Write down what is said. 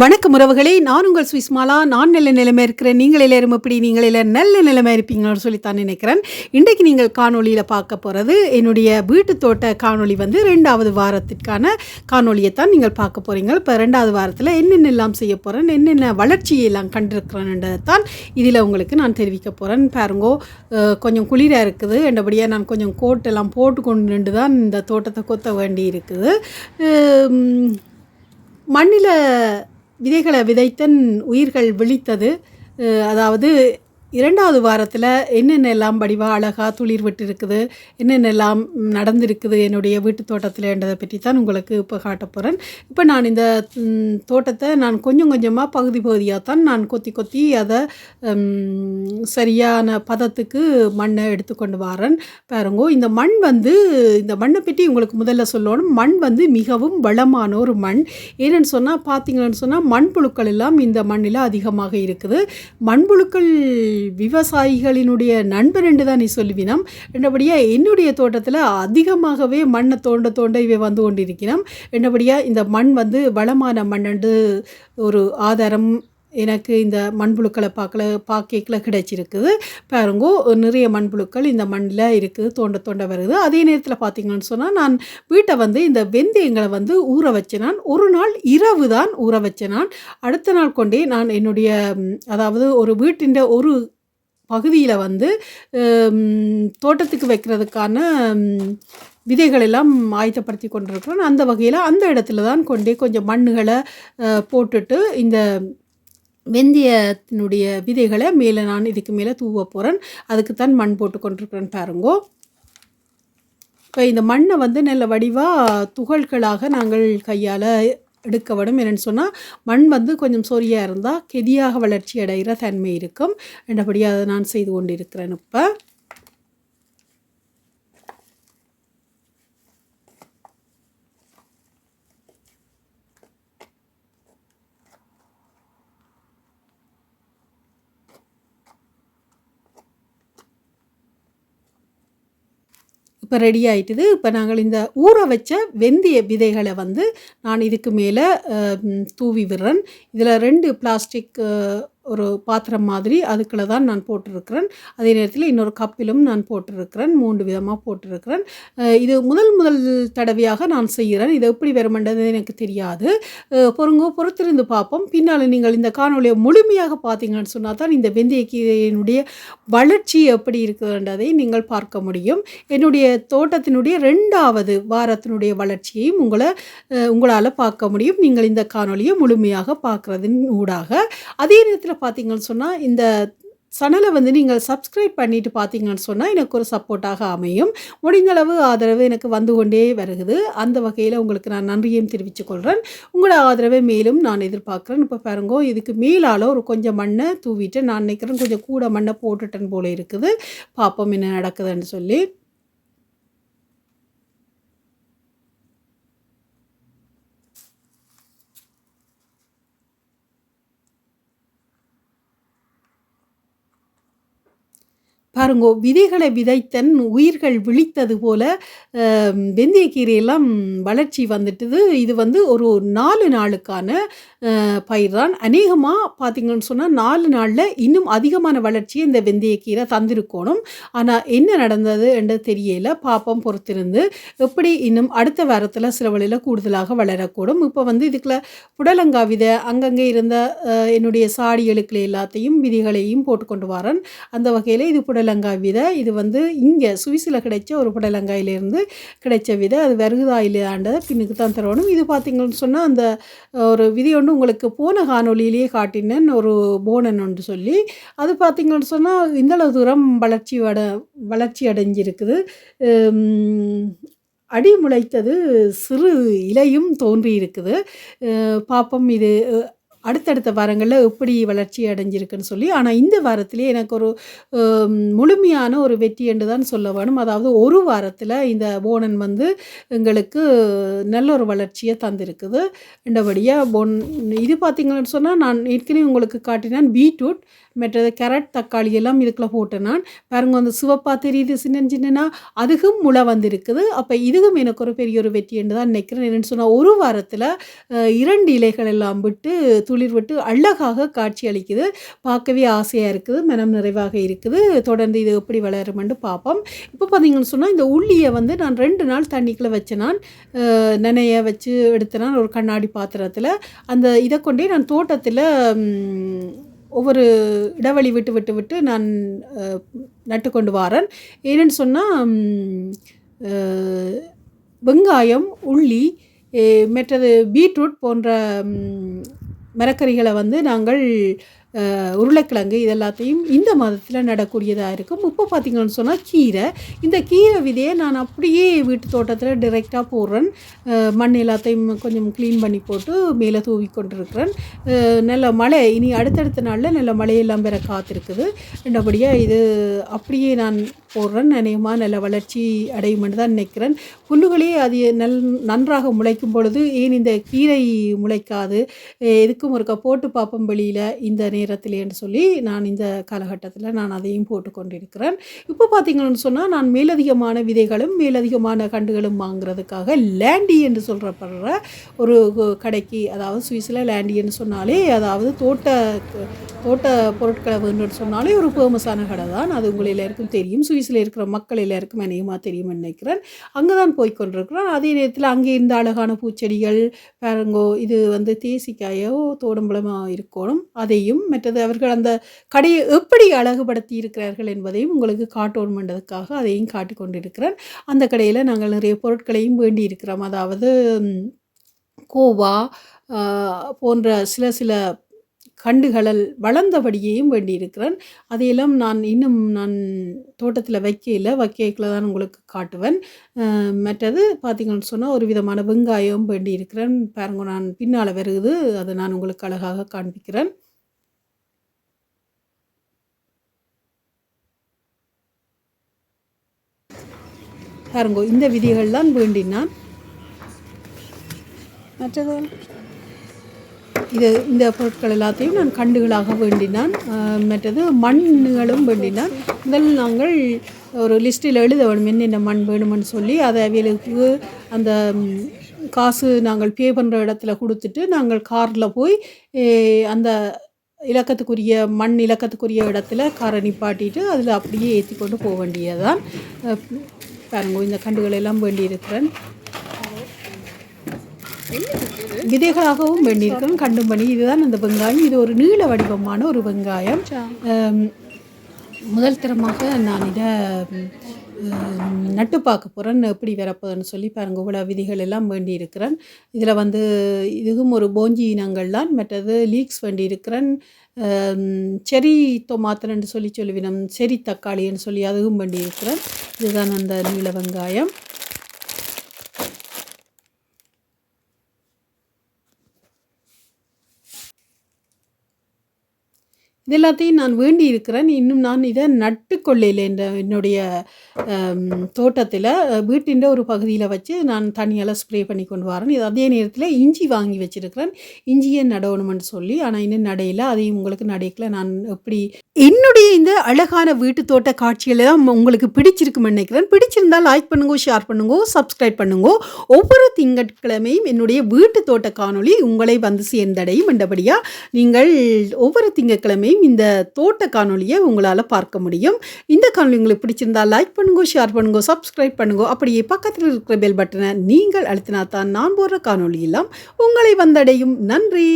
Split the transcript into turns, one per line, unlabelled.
வணக்கம் உறவுகளே நான் உங்கள் சுவிஸ்மாலா நான் நல்ல நிலைமை இருக்கிறேன். நீங்கள் எல்லாரும் எப்படி? நீங்கள் எல்லாரும் நல்ல நிலைமை இருப்பீங்கன்னு சொல்லித்தான் நினைக்கிறேன். இன்றைக்கு நீங்கள் காணொளியில் பார்க்க போகிறது என்னுடைய வீட்டு தோட்ட காணொளி வந்து ரெண்டாவது வாரத்திற்கான காணொளியை தான் நீங்கள் பார்க்க போகிறீங்க இப்போ ரெண்டாவது வாரத்தில் என்னென்னலாம் செய்ய போகிறேன் என்னென்ன வளர்ச்சியெல்லாம் கண்டிருக்கிறேன்ன்றதை தான் இதில் உங்களுக்கு நான் தெரிவிக்க போகிறேன் பாருங்கோ கொஞ்சம் குளிராக இருக்குது. என்றபடியாக நான் கொஞ்சம் கோட்டெல்லாம் போட்டு கொண்டு நின்று தான் இந்த தோட்டத்தை கொத்த வேண்டி இருக்குது மண்ணில் விதைகளை விதைத்தன் உயிர்கள் விழித்தது அதாவது இரண்டாவது வாரத்தில் என்னென்னலாம் படிவாக அழகாக துளிர் விட்டுருக்குது என்னென்னலாம் நடந்திருக்குது என்னுடைய வீட்டு தோட்டத்தில்ன்றதை பற்றி தான் உங்களுக்கு இப்போ காட்ட போகிறேன் இப்போ நான் இந்த தோட்டத்தை நான் கொஞ்சம் கொஞ்சமாக பகுதி பகுதியாக தான் நான் கொத்தி கொத்தி அதை சரியான பதத்துக்கு மண்ணை எடுத்துக்கொண்டு வரேன். பாருங்கோ இந்த மண் வந்து இந்த மண்ணை பற்றி உங்களுக்கு முதல்ல சொல்லணும். மண் வந்து மிகவும் வளமான ஒரு மண். ஏன்னு சொன்னால் பார்த்தீங்கன்னு சொன்னால் மண்புழுக்கள் எல்லாம் இந்த மண்ணில் அதிகமாக இருக்குது. மண்புழுக்கள் விவசாயிகளினுடைய நண்பர் என்று தான் நீ சொல்லுவினம். என்னபடியாக என்னுடைய தோட்டத்தில் அதிகமாகவே மண்ணை தோண்ட தோண்ட இவை வந்து கொண்டிருக்கிறோம் என்னபடியாக இந்த மண் வந்து வளமான மண் என்று ஒரு ஆதாரம் எனக்கு இந்த மண்புழுக்களை பார்க்கல பாக்கேக்கில் கிடைச்சிருக்குது. பாருங்கோ நிறைய மண்புழுக்கள் இந்த மண்ணில் இருக்குது தோண்ட தோண்ட வருது. அதே நேரத்தில் பார்த்திங்கன்னு சொன்னால் நான் வீட்டை வந்து இந்த வெந்தயங்களை வந்து ஊற வச்சேன் நான் ஒரு நாள் இரவு தான் ஊற வச்சேன் நான் அடுத்த நாள் கொண்டே நான் என்னுடைய அதாவது ஒரு வீட்டின் ஒரு பகுதியில் வந்து தோட்டத்துக்கு வைக்கிறதுக்கான விதைகள் எல்லாம் ஆயத்தப்படுத்தி கொண்டிருக்கிறோம் அந்த வகையில் அந்த இடத்துல தான் கொண்டே கொஞ்சம் மண்ணுகளை போட்டுட்டு இந்த வெந்தயத்தினுடைய விதைகளை மேலே நான் இதுக்கு மேலே தூவ போகிறேன் அதுக்கு தான் மண் போட்டு கொண்டிருக்கிறேன் பாருங்கோ. இப்போ இந்த மண்ணை வந்து நல்ல வடிவாக துகள்களாக நாங்கள் கையால் எடுக்க விடும் என்னென்னு சொன்னால் மண் வந்து கொஞ்சம் சொரியாக இருந்தால் கெதியாக வளர்ச்சி அடைகிற தன்மை இருக்கும். என்றபடி அதை நான் செய்து கொண்டிருக்கிறேன் இப்போ. இப்போ ரெடி ஆயிட்டுது. இப்போ நாங்கள் இந்த ஊற வச்ச வெந்தய விதைகளை வந்து நான் இதுக்கு மேலே தூவி விடுறேன். இதில் ரெண்டு பிளாஸ்டிக் ஒரு பாத்திரம் மாதிரி அதுக்குள்ள தான் நான் போட்டிருக்கிறேன். அதே நேரத்தில் இன்னொரு கப்பிலும் நான் போட்டிருக்கிறேன். மூன்று விதமாக போட்டிருக்கிறேன். இது முதல் முதல் தடவையாக நான் செய்கிறேன். இதை எப்படி வருமென்றது எனக்கு தெரியாது. பொறுங்க பொறுத்திருந்து பார்ப்போம். பின்னால் நீங்கள் இந்த காணொலியை முழுமையாக பார்த்தீங்கன்னு சொன்னால் தான் இந்த வெந்தயக்கீரையினுடைய வளர்ச்சி எப்படி இருக்குதுன்றதை நீங்கள் பார்க்க முடியும். என்னுடைய தோட்டத்தினுடைய ரெண்டாவது வாரத்தினுடைய வளர்ச்சியையும் உங்களை உங்களால் பார்க்க முடியும். நீங்கள் இந்த காணொலியை முழுமையாக பார்க்குறதின் ஊடாக. அதே நேரத்தில் பார்த்தீங்கன்னு சொன்னால் இந்த சேனலை வந்து நீங்கள் சப்ஸ்கிரைப் பண்ணிட்டு பார்த்தீங்கன்னு சொன்னால் எனக்கு ஒரு சப்போர்ட்டாக அமையும். முடிந்தளவு ஆதரவு எனக்கு வந்து கொண்டே வருகுது. அந்த வகையில் உங்களுக்கு நான் நன்றியும் தெரிவித்துக்கொள்கிறேன் உங்களோட ஆதரவை மேலும் நான் எதிர்பார்க்குறேன். இப்போ பாருங்கோ இதுக்கு மேலால் ஒரு கொஞ்சம் மண்ணை தூவிட்டு நான் நினைக்கிறேன் கொஞ்சம் கூட மண்ணை போட்டுட்டேன் போல இருக்குது. பார்ப்போம் என்ன நடக்குதுன்னு சொல்லி. பாருங்கோ விதைகளை விதைத்தன் உயிர்கள் விழித்தது போல் வெந்தயக்கீரையெல்லாம் வளர்ச்சி வந்துட்டுது. இது வந்து ஒரு நாலு நாளுக்கான பயிர் தான். அநேகமாக பார்த்தீங்கன்னு சொன்னால் நாலு நாளில் இன்னும் அதிகமான வளர்ச்சியை இந்த வெந்தயக்கீரை தந்திருக்கணும். ஆனால் என்ன நடந்தது என்று தெரியல. பாப்பம் பொறுத்திருந்து எப்படி இன்னும் அடுத்த வாரத்தில் சில வழியில் கூடுதலாக வளரக்கூடும். இப்போ வந்து இதுக்குள்ள புடலங்கா விதை அங்கங்கே இருந்த என்னுடைய சாடி எழுக்களை எல்லாத்தையும் விதிகளையும் போட்டுக்கொண்டு வரேன். அந்த வகையில் இது புடலங்காய் விதை. இது வந்து இங்கே சுவிஸில் கிடைச்ச ஒரு புடலங்காயிலேருந்து கிடைச்ச விதை. அது வருகுதாயிலாண்டதை பின்னுக்கு தான் தரணும் இது பார்த்தீங்கன்னு சொன்னால் அந்த ஒரு விதி ஒன்று உங்களுக்கு போன காணொலியிலேயே காட்டினேன். ஒரு போனன் ஒன்று சொல்லி. அது பார்த்தீங்கன்னு சொன்னால் இந்தளவு தூரம் வளர்ச்சி அட வளர்ச்சி அடைஞ்சிருக்குது. அடி முளைத்தது சிறு இலையும் தோன்றி இருக்குது இது அடுத்தடுத்த வாரங்களில் எப்படி வளர்ச்சி அடைஞ்சிருக்குன்னு சொல்லி ஆனால் இந்த வாரத்திலே எனக்கு ஒரு முழுமையான ஒரு வெற்றி என்று தான் சொல்ல வேணும். அதாவது ஒரு வாரத்தில் இந்த போனன் வந்து எங்களுக்கு நல்ல ஒரு வளர்ச்சியை தந்திருக்குது. ரெண்டபடியாக போன் இது பார்த்திங்கன்னு சொன்னால் நான் ஏற்கனவே உங்களுக்கு காட்டினேன் பீட்ரூட் மற்றது கேரட் தக்காளி எல்லாம் இதுக்குள்ள போட்டேன் நான். பாருங்க அந்த சிவப்பாக தெரியுது சின்ன சின்னனா அதுக்கும் முளை வந்திருக்குது. அப்போ இதுவும் எனக்கு ஒரு பெரிய ஒரு வெற்றி என்று தான் நினைக்கிறேன். என்னென்னு சொன்னால் ஒரு வாரத்தில் இரண்டு இலைகள் எல்லாம் விட்டு துளிர் விட்டு அழகாக காட்சி அளிக்குது. பார்க்கவே ஆசையாக இருக்குது. மனம் நிறைவாக இருக்குது. தொடர்ந்து இது எப்படி வளருமென்று பார்ப்போம். இப்போ பார்த்தீங்கன்னு சொன்னால் இந்த உள்ளியை வந்து நான் ரெண்டு நாள் தண்ணிக்குள்ளே வச்சு நான் நனைய வச்சு எடுத்து நான் ஒரு கண்ணாடி பாத்திரத்தில். அந்த இதை கொண்டே நான் தோட்டத்தில் ஒவ்வொரு இடைவெளி விட்டு விட்டு விட்டு நான் நட்டு கொண்டு வரேன். ஏன்னு சொன்னால் வெங்காயம் உள்ளி மற்றது பீட்ரூட் போன்ற மரக்கறிகளை வந்து நாங்கள் உருளைக்கிழங்கு இது எல்லாத்தையும் இந்த மாதத்தில் நடக்கூடியதாக இருக்கும். இப்போ பார்த்தீங்கன்னு சொன்னால் கீரை. இந்த கீரை விதையை நான் அப்படியே வீட்டு தோட்டத்தில் டிரெக்டாக போடுறேன். மண் எல்லாத்தையும் கொஞ்சம் க்ளீன் பண்ணி போட்டு மேலே தூவி கொண்டிருக்கிறேன். நல்ல மழை இனி அடுத்தடுத்த நாளில் நல்ல மழையெல்லாம் பெற காத்திருக்குது. ரெண்டபடியாக இது அப்படியே நான் போடுறேன். நினையமாக நல்ல வளர்ச்சி அடையும்னு தான் நினைக்கிறேன். புல்லுகளே அது நல் நன்றாக முளைக்கும் பொழுது ஏன் இந்த கீரை முளைக்காது? எதுக்கும் ஒருக்கா போட்டு பார்ப்போம் வெளியில் இந்த நேரத்தில் என்று சொல்லி நான் இந்த காலகட்டத்தில் நான் அதையும் போட்டு கொண்டிருக்கிறேன். இப்போ பார்த்தீங்கன்னு சொன்னால் நான் மேலதிகமான விதைகளும் மேலதிகமான கண்டுகளும் வாங்குறதுக்காக லேண்டி என்று சொல்கிறப்படுற ஒரு கடைக்கு அதாவது சுவிஸில் லேண்டின்னு சொன்னாலே அதாவது தோட்ட தோட்ட பொருட்களை வேணும்னு சொன்னாலே ஒரு ஃபேமஸான கடை தான். அது உங்களில் இருக்கும் தெரியும். சுவிஸில் இருக்கிற மக்கள் எல்லாருக்கும் அநேகமாக தெரியும்னு நினைக்கிறேன். அங்கே தான் போய் கொண்டிருக்கிறோம் அதே நேரத்தில் அங்கே இருந்த அழகான பூச்செடிகள் பாருங்கோ இது வந்து தேசிக்காயோ தோடம்பலமாக இருக்கணும். அதையும் மற்றது அவர்கள் அந்த கடையை எப்படி அழகுபடுத்தி இருக்கிறார்கள் என்பதையும் உங்களுக்கு காட்டணுமென்றதுக்காக அதையும் காட்டி கொண்டிருக்கிறேன். அந்த கடையில் நாங்கள் நிறைய பொருட்களையும் வேண்டி இருக்கிறோம். அதாவது கோவா போன்ற சில சில கண்டுகளல் வளர்ந்தபடியையும் வேண்டியிருக்கிறேன். அதையெல்லாம் நான் இன்னும் நான் தோட்டத்தில் வைக்கல வைக்கல தான் உங்களுக்கு காட்டுவேன். மற்றது பார்த்தீங்கன்னு சொன்னால் ஒரு விதமான வெங்காயம் வேண்டியிருக்கிறேன். பாருங்க நான் பின்னால் வருகுது. அதை நான் உங்களுக்கு அழகாக காண்பிக்கிறேன். பாருங்கோ இந்த விதிகள் தான் வேண்டினான். மற்றது இது இந்த பொருட்கள் எல்லாத்தையும் நான் கண்டுகளாக வேண்டினான். மற்றது மண்ணுகளும் வேண்டினான். முதல் நாங்கள் ஒரு லிஸ்ட்டில் எழுத வேணும் என்னென்ன மண் வேணும்னு சொல்லி அதை அவைகளுக்கு அந்த காசு நாங்கள் பே பண்ணுற இடத்துல கொடுத்துட்டு நாங்கள் காரில் போய் அந்த இலக்கத்துக்குரிய மண் இலக்கத்துக்குரிய இடத்துல காரை நிப்பாட்டிட்டு அதில் அப்படியே ஏற்றி கொண்டு போக வேண்டியதுதான். பாருங்க இந்த கண்டுகள் எல்லாம் வேண்டியிருக்கிறேன். விதைகளாகவும் வேண்டியிருக்கிறேன் கண்டும் பண்ணி இதுதான் அந்த வெங்காயம். இது ஒரு நீள வடிவமான ஒரு வெங்காயம். முதல் தரமாக நான் இதை நட்டு பார்க்க போகிறேன் எப்படி வரப்போகுதுன்னு சொல்லி பாருங்க. இவ்வளோ விதிகள் எல்லாம் வேண்டி இருக்கிறேன் இதில் வந்து இதுவும் ஒரு போஞ்சி இனங்கள் தான். மற்றது லீக்ஸ் வேண்டி இருக்கிறேன் செரி தொமாத்தன்னு சொல்லி சொல்லுவினம். செரி தக்காளின்னு சொல்லி அதுவும் வேண்டி இருக்கிறேன் இதுதான் அந்த நீல வெங்காயம். இது எல்லாத்தையும் நான் வேண்டி இருக்கிறேன் இன்னும் நான் இதை நட்டுக்கொள்ளையில் என்ற என்னுடைய தோட்டத்தில் வீட்டின் ஒரு பகுதியில் வச்சு நான் தண்ணியால் ஸ்ப்ரே பண்ணி கொண்டு வரேன். இது அதே நேரத்தில் இஞ்சி வாங்கி வச்சுருக்கிறேன். இஞ்சியை நடவணும்னு சொல்லி. ஆனால் இன்னும் நடையில். அதையும் உங்களுக்கு நடைக்கல. நான் எப்படி என்னுடைய இந்த அழகான வீட்டு தோட்ட காட்சிகளை தான் உங்களுக்கு பிடிச்சிருக்குன்னு நினைக்கிறேன். பிடிச்சிருந்தால் லைக் பண்ணுங்க ஷேர் பண்ணுங்க சப்ஸ்கிரைப் பண்ணுங்க. ஒவ்வொரு திங்கட்கிழமையும் என்னுடைய வீட்டு தோட்ட காணொளி உங்களை வந்து சேர்ந்தடையும். என்றபடியாக நீங்கள் ஒவ்வொரு திங்கட்கிழமையும் இந்த தோட்ட காணொளியை உங்களால் பார்க்க முடியும். இந்த காணொலி உங்களுக்கு பிடிச்சிருந்தா லைக் பண்ணுங்க ஷேர் பண்ணுங்க சப்ஸ்கிரைப் பண்ணுங்க. அப்படியே பக்கத்தில் இருக்கிற பெல் பட்டனை நீங்கள் அழுத்தினா தான் நான் போடுற காணொளி எல்லாம் உங்களை வந்தடையும். நன்றி!